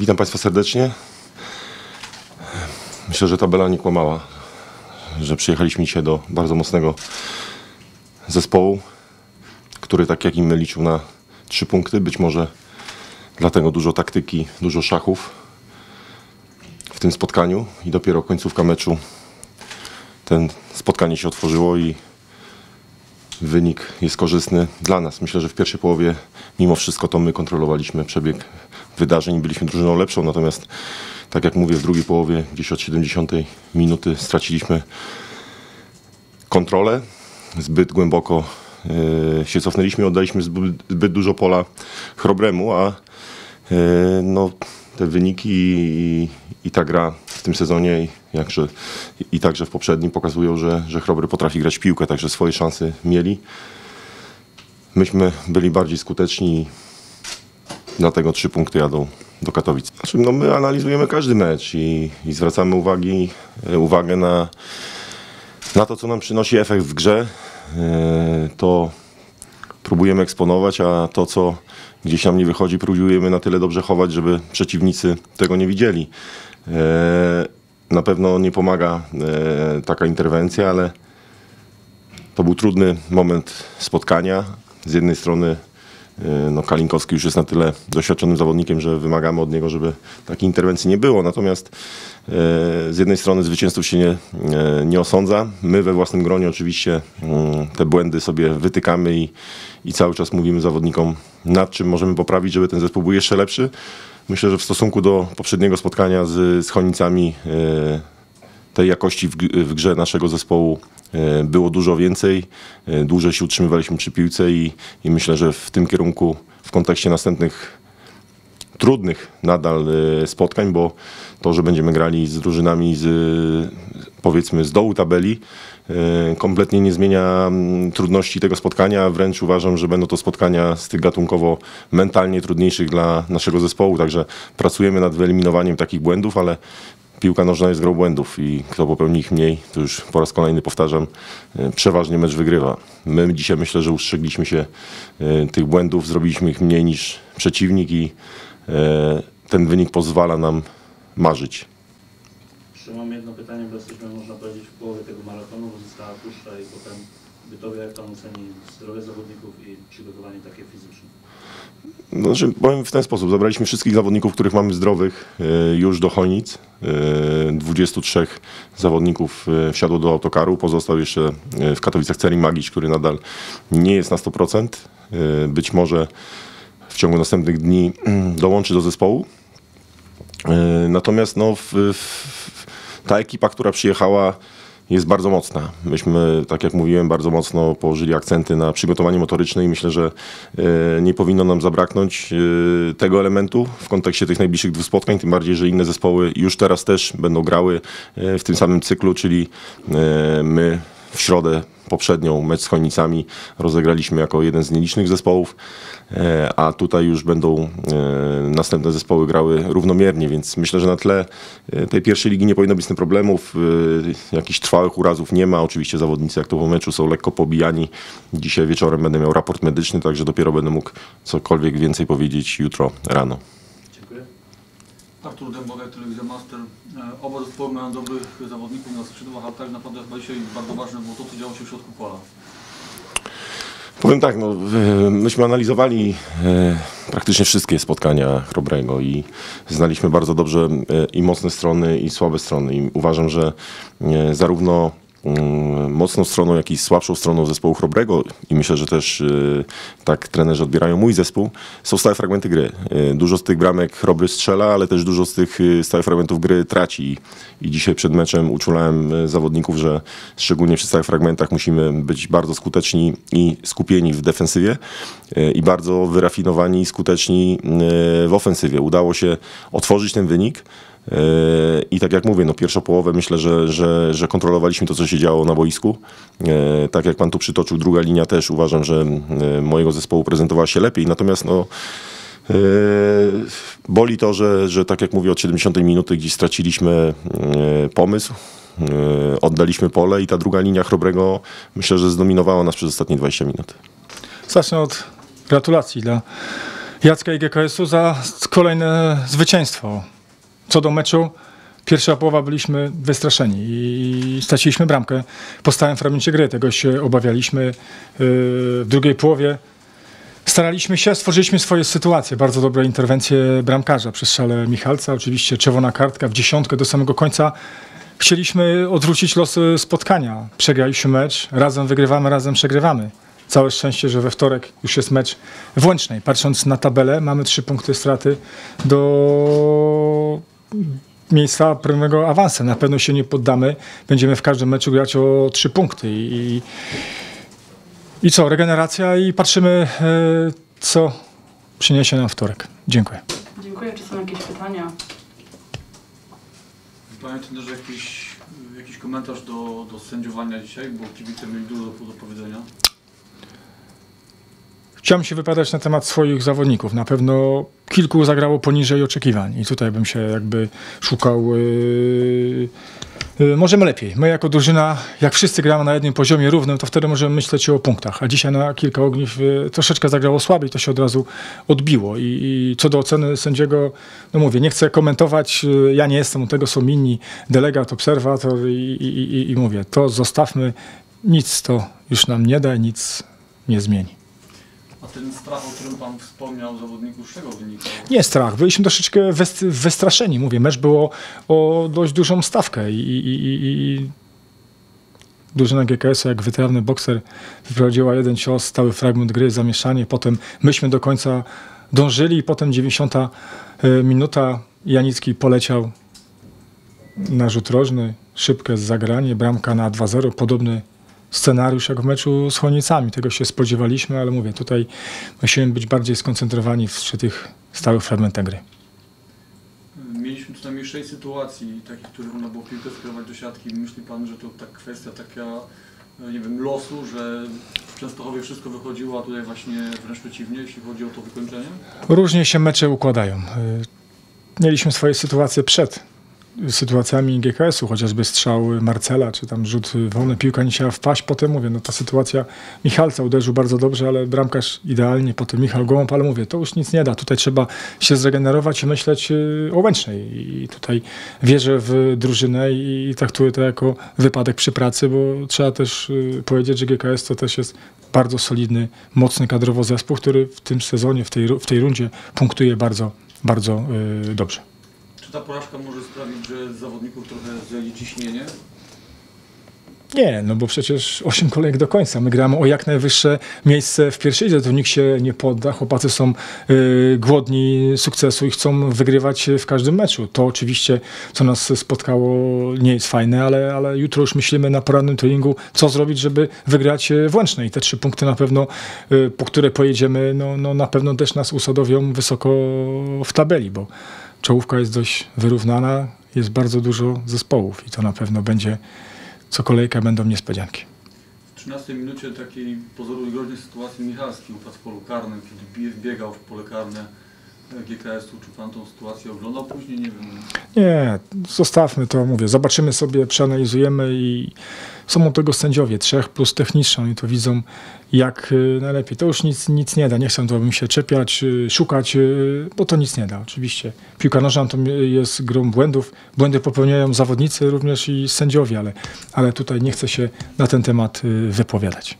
Witam Państwa serdecznie. Myślę, że tabela nie kłamała, że przyjechaliśmy dzisiaj do bardzo mocnego zespołu, który tak jak inny liczył na trzy punkty. Być może dlatego dużo taktyki, dużo szachów w tym spotkaniu i dopiero końcówka meczu ten spotkanie się otworzyło i wynik jest korzystny dla nas. Myślę, że w pierwszej połowie mimo wszystko to my kontrolowaliśmy przebieg wydarzeń byliśmy drużyną lepszą, natomiast tak jak mówię, w drugiej połowie gdzieś od 70 minuty straciliśmy kontrolę. Zbyt głęboko e, się cofnęliśmy, oddaliśmy zbyt, zbyt dużo pola Chrobremu, a e, no, te wyniki i, i ta gra w tym sezonie, jakże, i także w poprzednim pokazują, że, że Chrobry potrafi grać piłkę, także swoje szanse mieli. Myśmy byli bardziej skuteczni i dlatego trzy punkty jadą do Katowic. Znaczy, no my analizujemy każdy mecz i, i zwracamy uwagi, e, uwagę na, na to, co nam przynosi efekt w grze. E, To próbujemy eksponować, a to, co gdzieś nam nie wychodzi, próbujemy na tyle dobrze chować, żeby przeciwnicy tego nie widzieli. E, Na pewno nie pomaga e, taka interwencja, ale to był trudny moment spotkania. Z jednej strony e, no, Kalinkowski już jest na tyle doświadczonym zawodnikiem, że wymagamy od niego, żeby takiej interwencji nie było. Natomiast z jednej strony zwycięzców się nie, nie osądza. My we własnym gronie oczywiście mm, te błędy sobie wytykamy i, i cały czas mówimy zawodnikom, nad czym możemy poprawić, żeby ten zespół był jeszcze lepszy. Myślę, że w stosunku do poprzedniego spotkania z, z Chonicami e, tej jakości w, w grze naszego zespołu e, było dużo więcej. E, Dłużej się utrzymywaliśmy przy piłce i, i myślę, że w tym kierunku w kontekście następnych trudnych nadal spotkań, bo to, że będziemy grali z drużynami z powiedzmy z dołu tabeli, kompletnie nie zmienia mm, trudności tego spotkania. Wręcz uważam, że będą to spotkania z tych gatunkowo mentalnie trudniejszych dla naszego zespołu. Także pracujemy nad wyeliminowaniem takich błędów, ale piłka nożna jest grą błędów i kto popełni ich mniej, to już po raz kolejny powtarzam, e, przeważnie mecz wygrywa. My dzisiaj myślę, że ustrzegliśmy się e, tych błędów, zrobiliśmy ich mniej niż przeciwnik i e, ten wynik pozwala nam marzyć. Jeszcze mam jedno pytanie, bo jesteśmy, można powiedzieć, w połowie tego maratonu, bo została puszcza i potem bytowie, jak Pan oceni zdrowie zawodników i przygotowanie takie fizyczne? Znaczy, powiem w ten sposób, zabraliśmy wszystkich zawodników, których mamy zdrowych e, już do Chojnic. E, 23 zawodników e, wsiadło do autokaru, pozostał jeszcze e, w Katowicach Celi Magić, który nadal nie jest na 100%. E, Być może w ciągu następnych dni mm, dołączy do zespołu. E, Natomiast no, w, w, ta ekipa, która przyjechała, jest bardzo mocna. Myśmy, tak jak mówiłem, bardzo mocno położyli akcenty na przygotowanie motoryczne i myślę, że e, nie powinno nam zabraknąć e, tego elementu w kontekście tych najbliższych dwóch spotkań, tym bardziej, że inne zespoły już teraz też będą grały e, w tym samym cyklu, czyli my w środę poprzednią mecz z Chojnicami rozegraliśmy jako jeden z nielicznych zespołów, e, a tutaj już będą e, następne zespoły grały równomiernie, więc myślę, że na tle e, tej pierwszej ligi nie powinno być z tym problemów. Jakichś trwałych urazów nie ma. Oczywiście zawodnicy jak to po meczu są lekko pobijani. Dzisiaj wieczorem będę miał raport medyczny, także dopiero będę mógł cokolwiek więcej powiedzieć jutro rano. Dziękuję. Artur Dębowek, Telewizja Master. Oba zespoły mają dobrych zawodników na skrzydłach, ale tak naprawdę chyba dzisiaj bardzo ważne było to, co działo się w środku pola. Powiem tak, no, myśmy analizowali e, praktycznie wszystkie spotkania Chrobrego i znaliśmy bardzo dobrze e, i mocne strony, i słabe strony. I uważam, że e, zarówno mocną stroną, jak i słabszą stroną zespołu Chrobrego i myślę, że też e, tak trenerzy odbierają mój zespół, są stałe fragmenty gry. E, Dużo z tych bramek Chrobry strzela, ale też dużo z tych e, stałych fragmentów gry traci i dzisiaj przed meczem uczulałem zawodników, że szczególnie przy stałych fragmentach musimy być bardzo skuteczni i skupieni w defensywie i bardzo wyrafinowani i skuteczni w ofensywie. Udało się otworzyć ten wynik. I tak jak mówię, no pierwszą połowę myślę, że, że, że kontrolowaliśmy to, co się działo na boisku. E, Tak jak pan tu przytoczył, druga linia też uważam, że e, mojego zespołu prezentowała się lepiej. Natomiast no, e, boli to, że, że tak jak mówię, od 70 minuty gdzieś straciliśmy pomysł. Oddaliśmy pole i ta druga linia Chrobrego myślę, że zdominowała nas przez ostatnie 20 minut. Zacznę od gratulacji dla Jacka i GKS-u za kolejne zwycięstwo. Co do meczu, pierwsza połowa byliśmy wystraszeni i straciliśmy bramkę po stałym fragmencie gry. Tego się obawialiśmy. Yy, W drugiej połowie staraliśmy się, stworzyliśmy swoje sytuacje. Bardzo dobre interwencje bramkarza przy strzale Michalca. Oczywiście czerwona kartka w dziesiątkę do samego końca. Chcieliśmy odwrócić losy spotkania. Przegraliśmy mecz, razem wygrywamy, razem przegrywamy. Całe szczęście, że we wtorek już jest mecz w Łęcznej. Patrząc na tabelę, mamy trzy punkty straty do miejsca pewnego awansu. Na pewno się nie poddamy. Będziemy w każdym meczu grać o trzy punkty. I, i co, regeneracja i patrzymy, e, co przyniesie nam wtorek. Dziękuję. Dziękuję. Czy są jakieś pytania? Panie trenerze, jakiś, jakiś komentarz do, do sędziowania dzisiaj, bo kibice mieli dużo do, do powiedzenia. Chciałem się wypowiadać na temat swoich zawodników. Na pewno kilku zagrało poniżej oczekiwań i tutaj bym się jakby szukał. Yy, yy, możemy lepiej. My jako drużyna, jak wszyscy gramy na jednym poziomie równym, to wtedy możemy myśleć o punktach. A dzisiaj na kilka ogniw yy, troszeczkę zagrało słabiej, to się od razu odbiło. I, i co do oceny sędziego, no mówię, nie chcę komentować, yy, ja nie jestem, tego są inni, delegat, obserwator i, i, i mówię, to zostawmy, nic to już nam nie da, nic nie zmieni. A ten strach, o którym Pan wspomniał, zawodników, z czego wynikał? Nie strach, byliśmy troszeczkę wystraszeni. Mówię, mecz było o dość dużą stawkę i, i, i, i drużyna GKS-u, jak wytrawny bokser, wyprowadziła jeden cios, stały fragment gry, zamieszanie. Potem myśmy do końca dążyli i potem 90 e, minuta Janicki poleciał na rzut rożny, szybkie zagranie, bramka na 2-0, podobny scenariusz jak w meczu z Chłodnicami. Tego się spodziewaliśmy, ale mówię, tutaj musimy być bardziej skoncentrowani przy tych stałych fragmentach gry. Mieliśmy co najmniej sześć sytuacji, takich, które można było piłkę skierować do siatki. Myśli Pan, że to tak kwestia taka, e, nie wiem, losu, że w Częstochowie wszystko wychodziło, a tutaj właśnie wręcz przeciwnie, jeśli chodzi o to wykończenie? Różnie się mecze układają. Y, Mieliśmy swoje sytuacje przed sytuacjami GKS-u, chociażby strzał Marcela, czy tam rzut wolny, piłka nie chciała wpaść. Potem mówię, no ta sytuacja Michalca uderzył bardzo dobrze, ale bramkarz idealnie, potem Michał Gołąb, ale mówię, to już nic nie da. Tutaj trzeba się zregenerować i myśleć y, o Łęcznej. I tutaj wierzę w drużynę i traktuję to jako wypadek przy pracy, bo trzeba też y, powiedzieć, że GKS to też jest bardzo solidny, mocny kadrowo zespół, który w tym sezonie, w tej, w tej rundzie punktuje bardzo, bardzo y, dobrze. Czy ta porażka może sprawić, że z zawodników trochę zejdzie ciśnienie? Nie, no bo przecież 8 kolejek do końca. My gramy o jak najwyższe miejsce w pierwszej lidze, to nikt się nie podda. Chłopacy są y, głodni sukcesu i chcą wygrywać w każdym meczu. To oczywiście, co nas spotkało, nie jest fajne, ale, ale jutro już myślimy na porannym treningu, co zrobić, żeby wygrać y, w Łęcznej. I te trzy punkty na pewno, y, po które pojedziemy, no, no na pewno też nas usadowią wysoko w tabeli, bo czołówka jest dość wyrównana, jest bardzo dużo zespołów i to na pewno będzie co kolejka będą niespodzianki. W 13 minucie takiej pozoru groźnej sytuacji Michalski upadł w polu karnym, kiedy bie- biegał w pole karne GKS-u. Czy Pan tą sytuację oglądał później? Nie wiem. Nie, zostawmy to, mówię, zobaczymy sobie, przeanalizujemy i są od tego sędziowie, trzech plus techniczny, oni to widzą jak y, najlepiej. To już nic, nic nie da, nie chcę to bym się czepiać, y, szukać, y, bo to nic nie da, oczywiście. Piłka nożna to jest grą błędów, błędy popełniają zawodnicy również i sędziowie, ale, ale tutaj nie chcę się na ten temat wypowiadać.